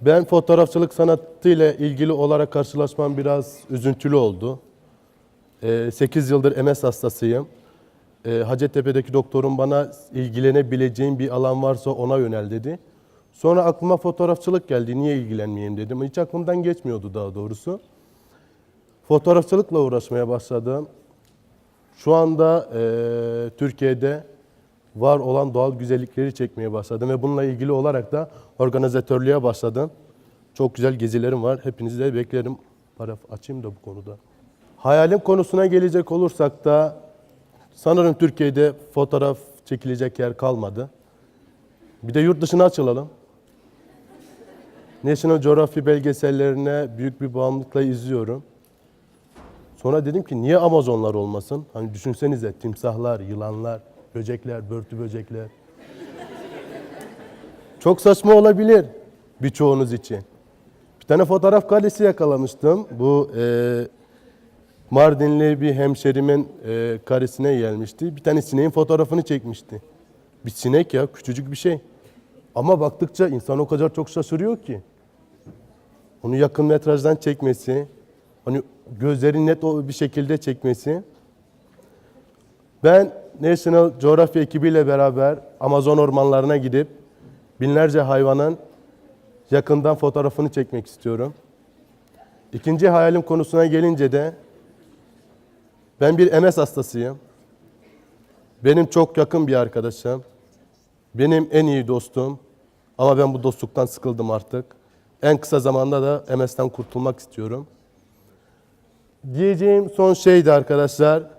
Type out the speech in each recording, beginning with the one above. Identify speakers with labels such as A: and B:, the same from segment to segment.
A: Ben fotoğrafçılık sanatıyla ilgili olarak karşılaşmam biraz üzüntülü oldu. 8 yıldır MS hastasıyım. Ee, Hacettepe'deki doktorum bana ilgilenebileceğim bir alan varsa ona yönel dedi. Sonra aklıma fotoğrafçılık geldi. Niye ilgilenmeyeyim dedim. Hiç aklımdan geçmiyordu daha doğrusu. Fotoğrafçılıkla uğraşmaya başladım. Şu anda eee, Türkiye'de var olan doğal güzellikleri çekmeye başladım ve bununla ilgili olarak da organizatörlüğe başladım. Çok güzel gezilerim var. Hepinizi de beklerim. Paraf açayım da bu konuda. Hayalim konusuna gelecek olursak da sanırım Türkiye'de fotoğraf çekilecek yer kalmadı. Bir de yurt dışına açılalım. National Geographic belgesellerine büyük bir bağımlılıkla izliyorum. Sonra dedim ki niye Amazonlar olmasın? Hani düşünsenize timsahlar, yılanlar, böcekler, börtü böcekler. Çok saçma olabilir birçoğunuz için. Bir tane fotoğraf kalesi yakalamıştım. Bu e, Mardinli bir hemşerimin e, karesine gelmişti. Bir tane sineğin fotoğrafını çekmişti. Bir sinek ya küçücük bir şey. Ama baktıkça insan o kadar çok şaşırıyor ki. Onu yakın metrajdan çekmesi, hani gözleri net bir şekilde çekmesi. Ben National Geographic ekibiyle beraber Amazon ormanlarına gidip binlerce hayvanın yakından fotoğrafını çekmek istiyorum. İkinci hayalim konusuna gelince de ben bir MS hastasıyım. Benim çok yakın bir arkadaşım. Benim en iyi dostum. Ama ben bu dostluktan sıkıldım artık. En kısa zamanda da MS'ten kurtulmak istiyorum. Diyeceğim son şeydi arkadaşlar.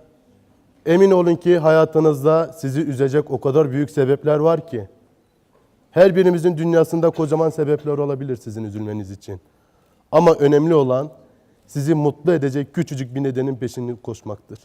A: Emin olun ki hayatınızda sizi üzecek o kadar büyük sebepler var ki. Her birimizin dünyasında kocaman sebepler olabilir sizin üzülmeniz için. Ama önemli olan sizi mutlu edecek küçücük bir nedenin peşini koşmaktır.